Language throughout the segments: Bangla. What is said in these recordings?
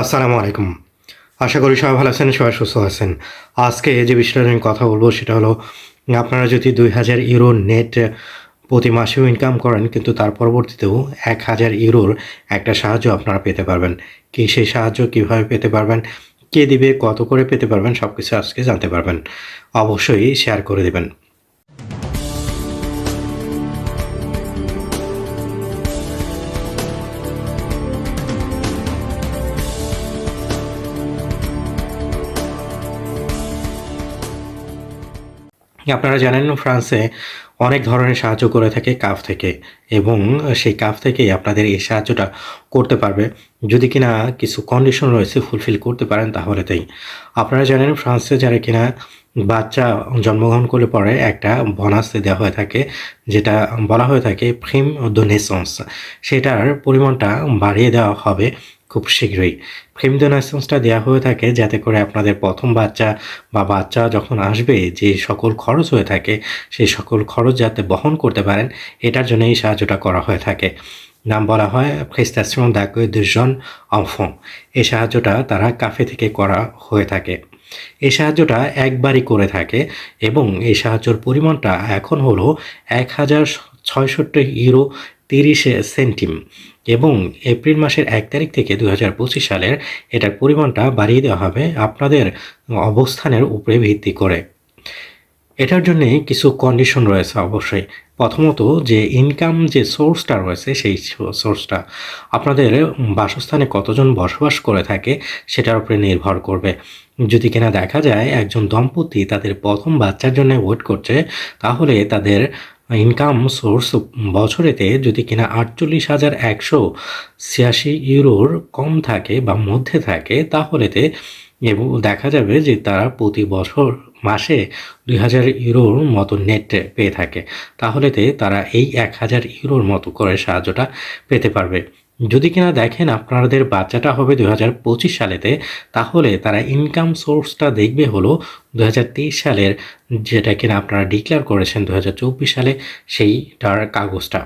আসসালামু আলাইকুম। আশা করি সবাই ভালো আছেন, সবাই সুস্থ আছেন। আজকে যে বিষয়টা নিয়ে কথা বলব সেটা হলো, আপনারা যদি দুই হাজার ইউরো নেট প্রতি মাসেও ইনকাম করেন, কিন্তু তার পরবর্তীতেও এক হাজার ইউরোর একটা সাহায্য আপনারা পেতে পারবেন। কি সেই সাহায্য কীভাবে পেতে পারবেন, কে দিবে, কত করে পেতে পারবেন সব কিছু আজকে জানতে পারবেন। অবশ্যই শেয়ার করে দেবেন। আপনারা জানেন ফ্রান্সে অনেক ধরনের সাহায্য করে থাকে কাফ থেকে এবং সেই কাফ থেকেই আপনাদের এই সাহায্যটা করতে পারবে। যদি কিনা কিছু কন্ডিশন রয়েছে ফুলফিল করতে পারেন তাহলে তাই। আপনারা জানেন ফ্রান্সে যারা কিনা বাচ্চা জন্মগ্রহণ করলে পরে একটা বোনাস দেওয়া হয়ে থাকে, যেটা বলা হয়ে থাকে প্রিম ডোনেসন্স সেটার পরিমাণটা বাড়িয়ে দেওয়া হবে খুব শীঘ্রই। প্রিম ডোনেশনসটা দেওয়া হয়ে থাকে যাতে করে আপনাদের প্রথম বাচ্চা বা বাচ্চা যখন আসবে, যে সকল খরচ হয়ে থাকে, সেই সকল খরচ যাতে বহন করতে পারেন, এটার জন্য এই সাহায্যটা করা হয়ে থাকে। নাম বলা হয় d'accueil de jeunes enfants এই সাহায্যটা তারা কাফে থেকে করা হয়ে থাকে। এই সাহায্যটা একবারই করে থাকে এবং এই সাহায্যের পরিমাণটা এখন হলো এক হাজার ছয়ষট্টি ইউরো তিরিশ সেন্টিম এবং এপ্রিল মাসের এক তারিখ থেকে দু হাজার পঁচিশ সালের এটার পরিমাণটা বাড়িয়ে দেওয়া হবে আপনাদের অবস্থানের উপরে ভিত্তি করে। এটার জন্যে কিছু কন্ডিশন রয়েছে অবশ্যই। প্রথমত যে ইনকাম যে সোর্সটা রয়েছে সেই সোর্সটা আপনাদের বাসস্থানে কতজন বসবাস করে থাকে সেটার উপরে নির্ভর করবে। যদি কিনা দেখা যায় একজন দম্পতি তাদের প্রথম বাচ্চার জন্য ওয়েট করছে, তাহলে তাদের ইনকাম সোর্স বছরেতে যদি কিনা আটচল্লিশ হাজার একশো ছিয়াশি ইউরোর কম থাকে বা মধ্যে থাকে, তাহলেতে এবং দেখা যাবে যে তারা প্রতি বছর মাসে দুই হাজার ইউরোর মতো নেট পেয়ে থাকে। তাহলেতে তারা এই এক হাজার ইউরোর মতো করে সাহায্যটা পেতে পারবে। যদি কিনা দেখেন আপনাদের বাচ্চাটা হবে দু হাজার পঁচিশ সালেতে, তাহলে তারা ইনকাম সোর্সটা দেখবে হলো দু হাজার তেইশ সালের যেটা কিনা আপনারা ডিক্লেয়ার করেছেন দু হাজার চব্বিশ সালে, সেইটার কাগজটা।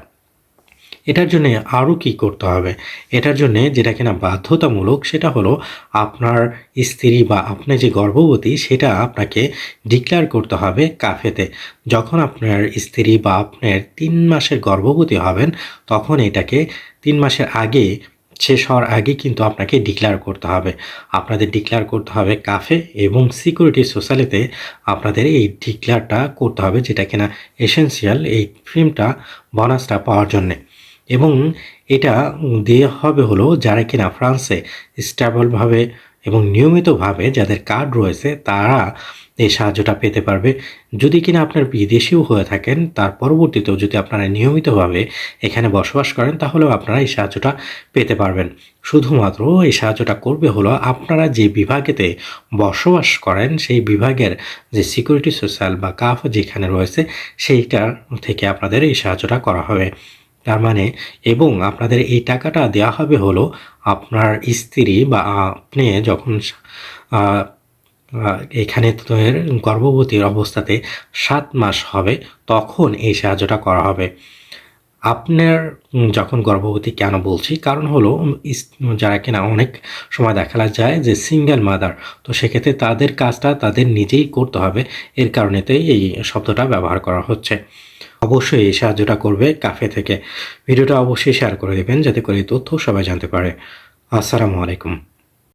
এটার জন্য আরও কি করতে হবে? এটার জন্য যেটা কিনা বাধ্যতামূলক সেটা হলো আপনার স্ত্রী বা আপনি যে গর্ভবতী সেটা আপনাকে ডিক্লেয়ার করতে হবে কাফেতে। যখন আপনার স্ত্রী বা আপনার তিন মাসের গর্ভবতী হবেন, তখন এটাকে তিন মাসের আগে, শেষ হওয়ার আগে কিন্তু আপনাকে ডিক্লেয়ার করতে হবে। আপনাদের ডিক্লেয়ার করতে হবে কাফে এবং সিকিউরিটি সোশ্যালিতে আপনাদের এই ডিক্লেয়ারটা করতে হবে যেটা কিনা এসেন্সিয়াল এই ফিল্মটা বোনাসটা পাওয়ার জন্যে। এবং এটা দেওয়া হবে হলো যারা কিনা ফ্রান্সে স্টেবলভাবে এবং নিয়মিতভাবে যাদের কার্ড রয়েছে, তারা এই সাহায্যটা পেতে পারবে। যদি কিনা আপনার বিদেশিও হয়ে থাকেন, তার পরবর্তীতেও যদি আপনারা নিয়মিতভাবে এখানে বসবাস করেন, তাহলেও আপনারা এই সাহায্যটা পেতে পারবেন। শুধুমাত্র এই সাহায্যটা করবে হলো আপনারা যে বিভাগেতে বসবাস করেন, সেই বিভাগের যে সিকিউরিটি সোশ্যাল বা কাফ যেখানে রয়েছে, সেইটার থেকে আপনাদের এই সাহায্যটা করা হবে। তার মানে এবং আপনাদের এই টাকাটা দেওয়া হবে হলো আপনার স্ত্রী বা আপনি যখন এখানে গর্ভবতীর অবস্থাতে সাত মাস হবে তখন এই সাহায্যটা করা হবে। আপনার যখন গর্ভবতী কেন বলছি? কারণ হলো যারা কিনা অনেক সময় দেখা যায় যে সিঙ্গেল মাদার তো সেক্ষেত্রে তাদের কাজটা তাদের নিজেই করতে হবে। এর কারণেতেই এই শব্দটা ব্যবহার করা হচ্ছে। অবশ্যই এই সাহায্যটা করবে কাফে থেকে। ভিডিওটা অবশ্যই শেয়ার করে দেবেন, যাতে করে তথ্য সবাই জানতে পারে। আসসালামু আলাইকুম।